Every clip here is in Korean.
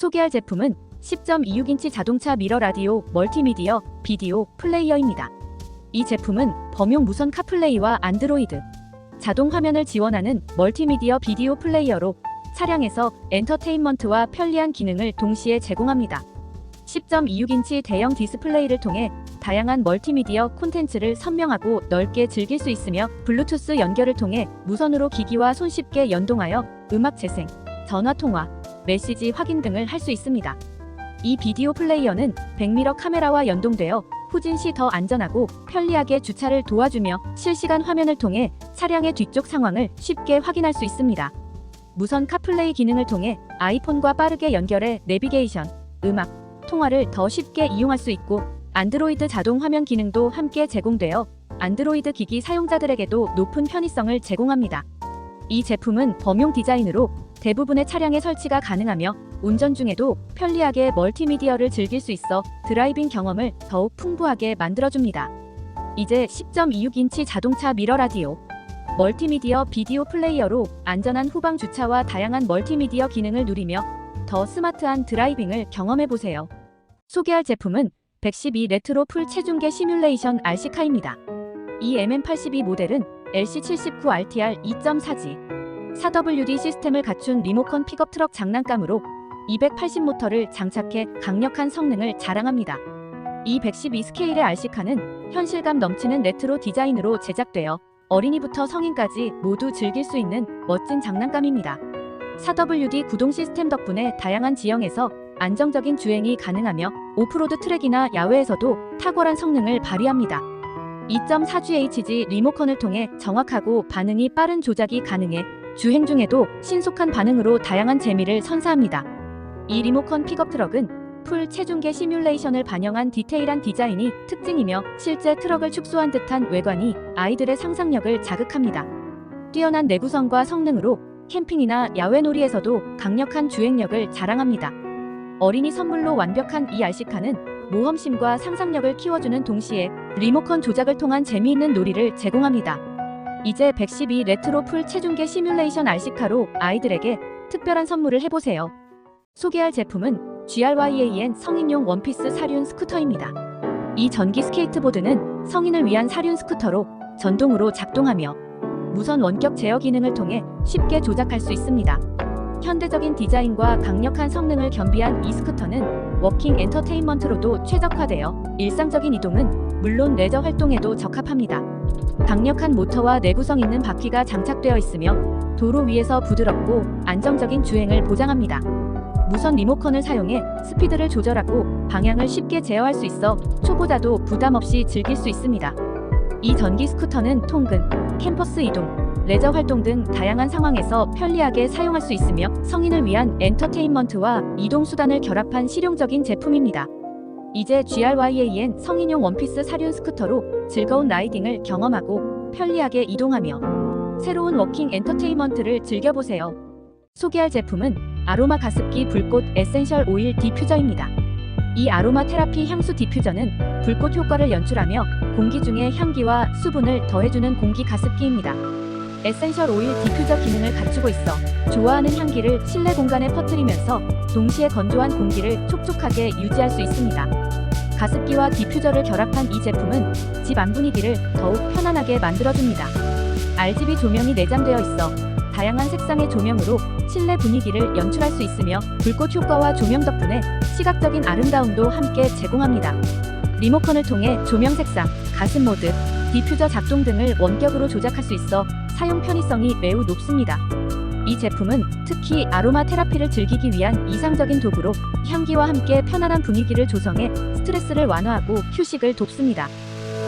소개할 제품은 10.26인치 자동차 미러 라디오 멀티미디어 비디오 플레이어입니다. 이 제품은 범용 무선 카플레이와 안드로이드, 자동 화면을 지원하는 멀티미디어 비디오 플레이어로 차량에서 엔터테인먼트와 편리한 기능을 동시에 제공합니다. 10.26인치 대형 디스플레이를 통해 다양한 멀티미디어 콘텐츠를 선명하고 넓게 즐길 수 있으며 블루투스 연결을 통해 무선으로 기기와 손쉽게 연동하여 음악 재생, 전화 통화, 메시지 확인 등을 할 수 있습니다. 이 비디오 플레이어는 100미러 카메라와 연동되어 후진 시 더 안전하고 편리하게 주차를 도와주며 실시간 화면을 통해 차량의 뒤쪽 상황을 쉽게 확인할 수 있습니다. 무선 카플레이 기능을 통해 아이폰과 빠르게 연결해 내비게이션, 음악, 통화를 더 쉽게 이용할 수 있고 안드로이드 자동 화면 기능도 함께 제공되어 안드로이드 기기 사용자들에게도 높은 편의성을 제공합니다. 이 제품은 범용 디자인으로 대부분의 차량에 설치가 가능하며 운전 중에도 편리하게 멀티미디어를 즐길 수 있어 드라이빙 경험을 더욱 풍부하게 만들어줍니다. 이제 10.26인치 자동차 미러 라디오 멀티미디어 비디오 플레이어로 안전한 후방 주차와 다양한 멀티미디어 기능을 누리며 더 스마트한 드라이빙을 경험해 보세요. 소개할 제품은 112 레트로 풀 체중계 시뮬레이션 RC카입니다. 이 MM82 모델은 LC79RTR 2.4G 4WD 시스템을 갖춘 리모컨 픽업 트럭 장난감으로 280 모터를 장착해 강력한 성능을 자랑합니다. 이112 스케일의 RC카는 현실감 넘치는 레트로 디자인으로 제작되어 어린이부터 성인까지 모두 즐길 수 있는 멋진 장난감입니다. 4WD 구동 시스템 덕분에 다양한 지형에서 안정적인 주행이 가능하며 오프로드 트랙이나 야외에서도 탁월한 성능을 발휘합니다. 2.4GHz 리모컨을 통해 정확하고 반응이 빠른 조작이 가능해 주행 중에도 신속한 반응으로 다양한 재미를 선사합니다. 이 리모컨 픽업 트럭은 풀 체중계 시뮬레이션을 반영한 디테일한 디자인이 특징이며 실제 트럭을 축소한 듯한 외관이 아이들의 상상력을 자극합니다. 뛰어난 내구성과 성능으로 캠핑이나 야외 놀이에서도 강력한 주행력을 자랑합니다. 어린이 선물로 완벽한 이 RC카는 모험심과 상상력을 키워주는 동시에 리모컨 조작을 통한 재미있는 놀이를 제공합니다. 이제 112 레트로 풀 체중계 시뮬레이션 RC카로 아이들에게 특별한 선물을 해보세요. 소개할 제품은 GRYAN 성인용 원피스 사륜 스쿠터입니다. 이 전기 스케이트보드는 성인을 위한 사륜 스쿠터로 전동으로 작동하며 무선 원격 제어 기능을 통해 쉽게 조작할 수 있습니다. 현대적인 디자인과 강력한 성능을 겸비한 이 스쿠터는 워킹 엔터테인먼트로도 최적화되어 일상적인 이동은 물론 레저 활동에도 적합합니다. 강력한 모터와 내구성 있는 바퀴가 장착되어 있으며 도로 위에서 부드럽고 안정적인 주행을 보장합니다. 무선 리모컨을 사용해 스피드를 조절하고 방향을 쉽게 제어할 수 있어 초보자도 부담 없이 즐길 수 있습니다. 이 전기 스쿠터는 통근, 캠퍼스 이동, 레저 활동 등 다양한 상황에서 편리하게 사용할 수 있으며 성인을 위한 엔터테인먼트와 이동 수단을 결합한 실용적인 제품입니다. 이제 GRYAN 성인용 원피스 사륜 스쿠터로 즐거운 라이딩을 경험하고 편리하게 이동하며 새로운 워킹 엔터테인먼트를 즐겨보세요. 소개할 제품은 아로마 가습기 불꽃 에센셜 오일 디퓨저입니다. 이 아로마 테라피 향수 디퓨저는 불꽃 효과를 연출하며 공기 중에 향기와 수분을 더해주는 공기 가습기입니다. 에센셜 오일 디퓨저 기능을 갖추고 있어 좋아하는 향기를 실내 공간에 퍼뜨리면서 동시에 건조한 공기를 촉촉하게 유지할 수 있습니다. 가습기와 디퓨저를 결합한 이 제품은 집 안 분위기를 더욱 편안하게 만들어줍니다. RGB 조명이 내장되어 있어 다양한 색상의 조명으로 실내 분위기를 연출할 수 있으며 불꽃 효과와 조명 덕분에 시각적인 아름다움도 함께 제공합니다. 리모컨을 통해 조명 색상, 가습 모드, 디퓨저 작동 등을 원격으로 조작할 수 있어 사용 편의성이 매우 높습니다. 이 제품은 특히 아로마 테라피를 즐기기 위한 이상적인 도구로 향기와 함께 편안한 분위기를 조성해 스트레스를 완화하고 휴식을 돕습니다.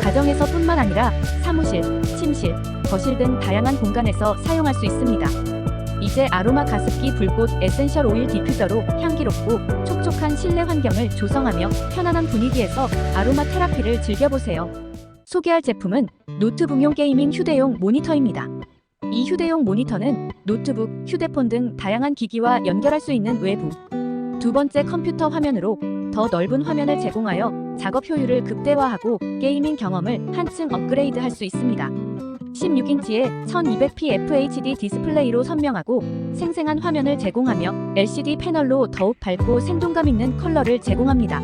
가정에서 뿐만 아니라 사무실, 침실, 거실 등 다양한 공간에서 사용할 수 있습니다. 이제 아로마 가습기 불꽃 에센셜 오일 디퓨저로 향기롭고 촉촉한 실내 환경을 조성하며 편안한 분위기에서 아로마 테라피를 즐겨보세요. 소개할 제품은 노트북용 게이밍 휴대용 모니터입니다. 이 휴대용 모니터는 노트북, 휴대폰 등 다양한 기기와 연결할 수 있는 외부 두 번째 컴퓨터 화면으로 더 넓은 화면을 제공하여 작업 효율을 극대화하고 게이밍 경험을 한층 업그레이드 할 수 있습니다. 16인치의 1200p FHD 디스플레이로 선명하고 생생한 화면을 제공하며 LCD 패널로 더욱 밝고 생동감 있는 컬러를 제공합니다.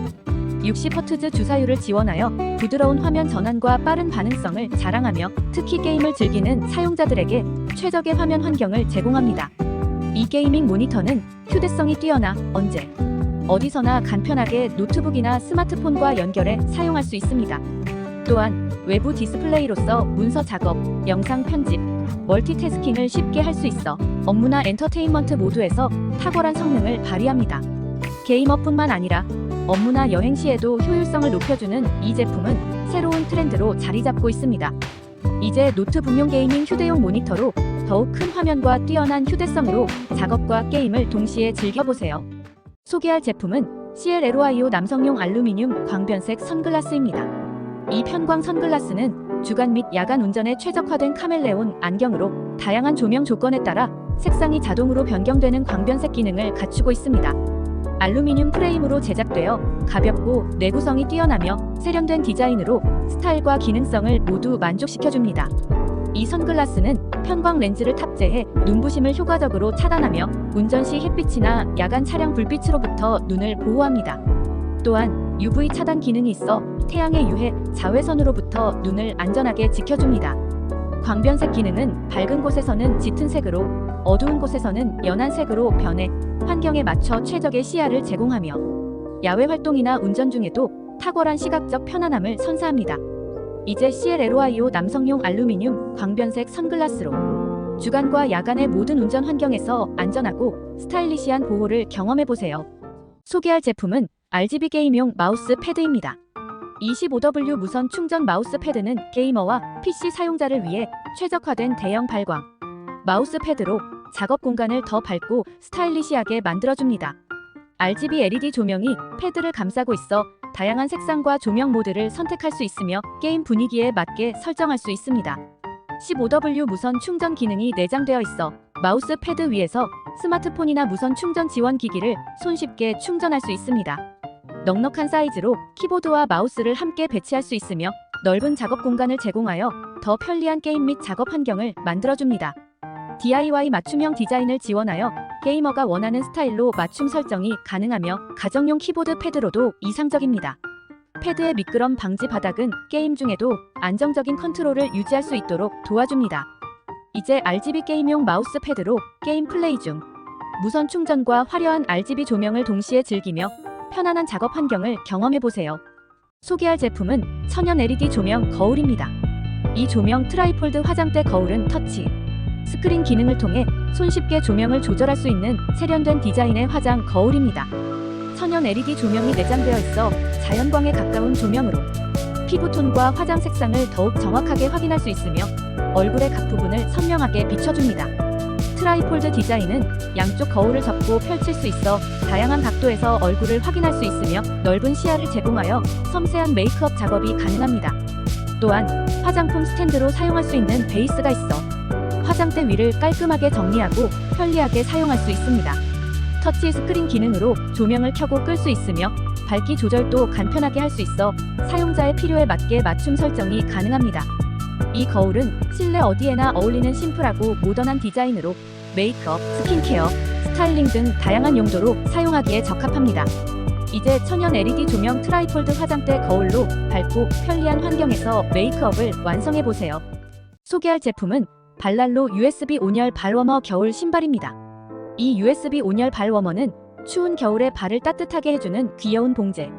60Hz 주사율을 지원하여 부드러운 화면 전환과 빠른 반응성을 자랑하며 특히 게임을 즐기는 사용자들에게 최적의 화면 환경을 제공합니다. 이 게이밍 모니터는 휴대성이 뛰어나 언제 어디서나 간편하게 노트북이나 스마트폰과 연결해 사용할 수 있습니다. 또한 외부 디스플레이로서 문서 작업, 영상 편집, 멀티태스킹을 쉽게 할 수 있어 업무나 엔터테인먼트 모두에서 탁월한 성능을 발휘합니다. 게이머뿐만 아니라 업무나 여행 시에도 효율성을 높여주는 이 제품은 새로운 트렌드로 자리 잡고 있습니다. 이제 노트북용 게이밍 휴대용 모니터로 더욱 큰 화면과 뛰어난 휴대성으로 작업과 게임을 동시에 즐겨보세요. 소개할 제품은 CLLOIO 남성용 알루미늄 광변색 선글라스입니다. 이 편광 선글라스는 주간 및 야간 운전에 최적화된 카멜레온 안경으로 다양한 조명 조건에 따라 색상이 자동으로 변경되는 광변색 기능을 갖추고 있습니다. 알루미늄 프레임으로 제작되어 가볍고 내구성이 뛰어나며 세련된 디자인으로 스타일과 기능성을 모두 만족시켜줍니다. 이 선글라스는 편광 렌즈를 탑재해 눈부심을 효과적으로 차단하며 운전 시 햇빛이나 야간 차량 불빛으로부터 눈을 보호합니다. 또한 UV 차단 기능이 있어 태양의 유해, 자외선으로부터 눈을 안전하게 지켜줍니다. 광변색 기능은 밝은 곳에서는 짙은 색으로, 어두운 곳에서는 연한 색으로 변해 환경에 맞춰 최적의 시야를 제공하며 야외 활동이나 운전 중에도 탁월한 시각적 편안함을 선사합니다. 이제 CLLOIO 남성용 알루미늄 광변색 선글라스로 주간과 야간의 모든 운전 환경에서 안전하고 스타일리시한 보호를 경험해 보세요. 소개할 제품은 RGB 게임용 마우스 패드입니다. 25W 무선 충전 마우스 패드는 게이머와 PC 사용자를 위해 최적화된 대형 발광 마우스 패드로 작업 공간을 더 밝고 스타일리시하게 만들어줍니다. RGB LED 조명이 패드를 감싸고 있어 다양한 색상과 조명 모드를 선택할 수 있으며 게임 분위기에 맞게 설정할 수 있습니다. 15W 무선 충전 기능이 내장되어 있어 마우스 패드 위에서 스마트폰이나 무선 충전 지원 기기를 손쉽게 충전할 수 있습니다. 넉넉한 사이즈로 키보드와 마우스를 함께 배치할 수 있으며 넓은 작업 공간을 제공하여 더 편리한 게임 및 작업 환경을 만들어줍니다. DIY 맞춤형 디자인을 지원하여 게이머가 원하는 스타일로 맞춤 설정이 가능하며 가정용 키보드 패드로도 이상적입니다. 패드의 미끄럼 방지 바닥은 게임 중에도 안정적인 컨트롤을 유지할 수 있도록 도와줍니다. 이제 RGB 게임용 마우스 패드로 게임 플레이 중 무선 충전과 화려한 RGB 조명을 동시에 즐기며 편안한 작업 환경을 경험해 보세요. 소개할 제품은 천연 LED 조명 거울입니다. 이 조명 트라이폴드 화장대 거울은 터치 스크린 기능을 통해 손쉽게 조명을 조절할 수 있는 세련된 디자인의 화장 거울입니다. 천연 LED 조명이 내장되어 있어 자연광에 가까운 조명으로 피부톤과 화장 색상을 더욱 정확하게 확인할 수 있으며 얼굴의 각 부분을 선명하게 비춰줍니다. 트라이폴드 디자인은 양쪽 거울을 접고 펼칠 수 있어 다양한 각도에서 얼굴을 확인할 수 있으며 넓은 시야를 제공하여 섬세한 메이크업 작업이 가능합니다. 또한 화장품 스탠드로 사용할 수 있는 베이스가 있어 화장대 위를 깔끔하게 정리하고 편리하게 사용할 수 있습니다. 터치 스크린 기능으로 조명을 켜고 끌 수 있으며 밝기 조절도 간편하게 할 수 있어 사용자의 필요에 맞게 맞춤 설정이 가능합니다. 이 거울은 실내 어디에나 어울리는 심플하고 모던한 디자인으로 메이크업, 스킨케어, 스타일링 등 다양한 용도로 사용하기에 적합합니다. 이제 천연 LED 조명 트라이폴드 화장대 거울로 밝고 편리한 환경에서 메이크업을 완성해 보세요. 소개할 제품은 발랄로 USB 온열 발워머 겨울 신발입니다. 이 USB 온열 발워머는 추운 겨울에 발을 따뜻하게 해주는 귀여운 봉제.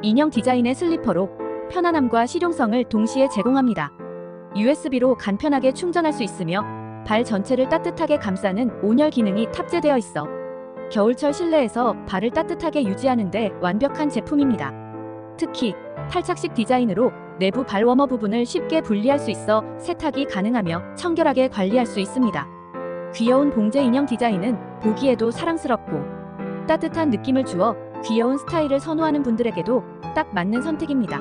인형 디자인의 슬리퍼로 편안함과 실용성을 동시에 제공합니다. USB로 간편하게 충전할 수 있으며 발 전체를 따뜻하게 감싸는 온열 기능이 탑재되어 있어 겨울철 실내에서 발을 따뜻하게 유지하는데 완벽한 제품입니다. 특히 탈착식 디자인으로 내부 발워머 부분을 쉽게 분리할 수 있어 세탁이 가능하며 청결하게 관리할 수 있습니다. 귀여운 봉제 인형 디자인은 보기에도 사랑스럽고 따뜻한 느낌을 주어 귀여운 스타일을 선호하는 분들에게도 딱 맞는 선택입니다.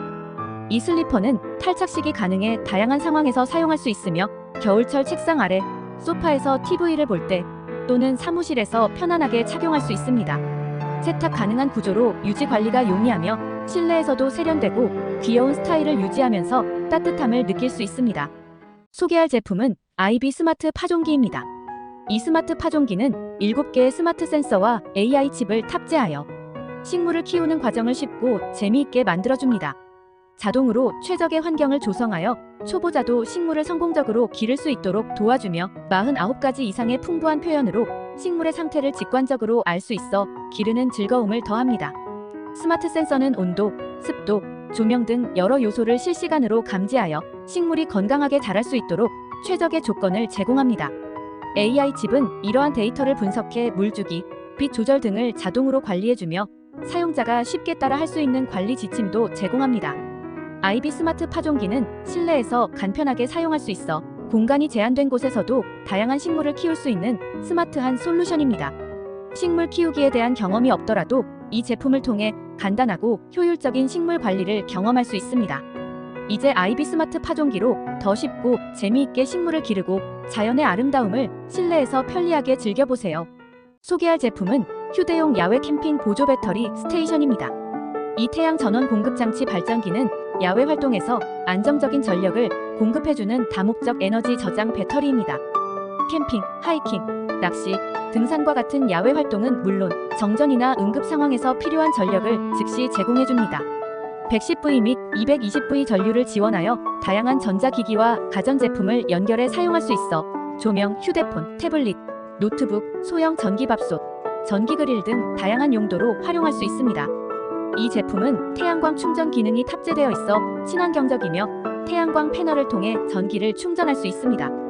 이 슬리퍼는 탈착식이 가능해 다양한 상황에서 사용할 수 있으며 겨울철 책상 아래, 소파에서 TV를 볼 때 또는 사무실에서 편안하게 착용할 수 있습니다. 세탁 가능한 구조로 유지 관리가 용이하며 실내에서도 세련되고 귀여운 스타일을 유지하면서 따뜻함을 느낄 수 있습니다. 소개할 제품은 아이비 스마트 파종기입니다. 이 스마트 파종기는 7개의 스마트 센서와 AI 칩을 탑재하여 식물을 키우는 과정을 쉽고 재미있게 만들어줍니다. 자동으로 최적의 환경을 조성하여 초보자도 식물을 성공적으로 기를 수 있도록 도와주며 49가지 이상의 풍부한 표현으로 식물의 상태를 직관적으로 알 수 있어 기르는 즐거움을 더합니다. 스마트 센서는 온도, 습도, 조명 등 여러 요소를 실시간으로 감지하여 식물이 건강하게 자랄 수 있도록 최적의 조건을 제공합니다. AI 칩은 이러한 데이터를 분석해 물주기, 빛 조절 등을 자동으로 관리해주며 사용자가 쉽게 따라 할 수 있는 관리 지침도 제공합니다. 아이비 스마트 파종기는 실내에서 간편하게 사용할 수 있어 공간이 제한된 곳에서도 다양한 식물을 키울 수 있는 스마트한 솔루션입니다. 식물 키우기에 대한 경험이 없더라도 이 제품을 통해 간단하고 효율적인 식물 관리를 경험할 수 있습니다. 이제 아이비 스마트 파종기로 더 쉽고 재미있게 식물을 기르고 자연의 아름다움을 실내에서 편리하게 즐겨보세요. 소개할 제품은 휴대용 야외 캠핑 보조 배터리 스테이션입니다. 이 태양 전원 공급 장치 발전기는 야외 활동에서 안정적인 전력을 공급해주는 다목적 에너지 저장 배터리입니다. 캠핑, 하이킹, 낚시, 등산과 같은 야외 활동은 물론 정전이나 응급 상황에서 필요한 전력을 즉시 제공해줍니다. 110V 및 220V 전류를 지원하여 다양한 전자기기와 가전제품을 연결해 사용할 수 있어 조명, 휴대폰, 태블릿, 노트북, 소형 전기밥솥, 전기그릴 등 다양한 용도로 활용할 수 있습니다. 이 제품은 태양광 충전 기능이 탑재되어 있어 친환경적이며 태양광 패널을 통해 전기를 충전할 수 있습니다.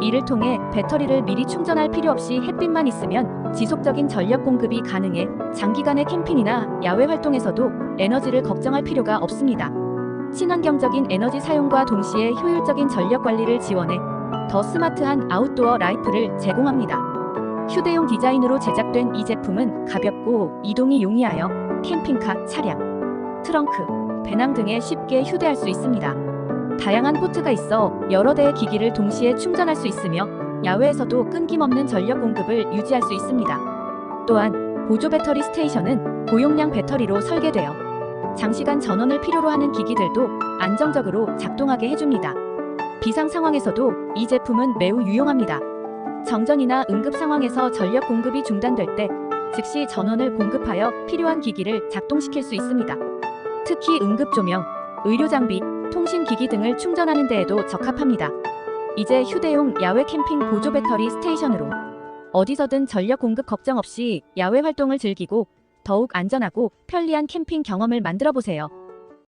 이를 통해 배터리를 미리 충전할 필요 없이 햇빛만 있으면 지속적인 전력 공급이 가능해 장기간의 캠핑이나 야외 활동에서도 에너지를 걱정할 필요가 없습니다. 친환경적인 에너지 사용과 동시에 효율적인 전력 관리를 지원해 더 스마트한 아웃도어 라이프를 제공합니다. 휴대용 디자인으로 제작된 이 제품은 가볍고 이동이 용이하여 캠핑카, 차량, 트렁크, 배낭 등에 쉽게 휴대할 수 있습니다. 다양한 포트가 있어 여러 대의 기기를 동시에 충전할 수 있으며 야외에서도 끊김없는 전력 공급을 유지할 수 있습니다. 또한 보조 배터리 스테이션은 고용량 배터리로 설계되어 장시간 전원을 필요로 하는 기기들도 안정적으로 작동하게 해줍니다. 비상 상황에서도 이 제품은 매우 유용합니다. 정전이나 응급 상황에서 전력 공급이 중단될 때 즉시 전원을 공급하여 필요한 기기를 작동시킬 수 있습니다. 특히 응급 조명, 의료 장비, 통신 기기 등을 충전하는 데에도 적합합니다. 이제 휴대용 야외 캠핑 보조 배터리 스테이션으로 어디서든 전력 공급 걱정 없이 야외 활동을 즐기고 더욱 안전하고 편리한 캠핑 경험을 만들어 보세요.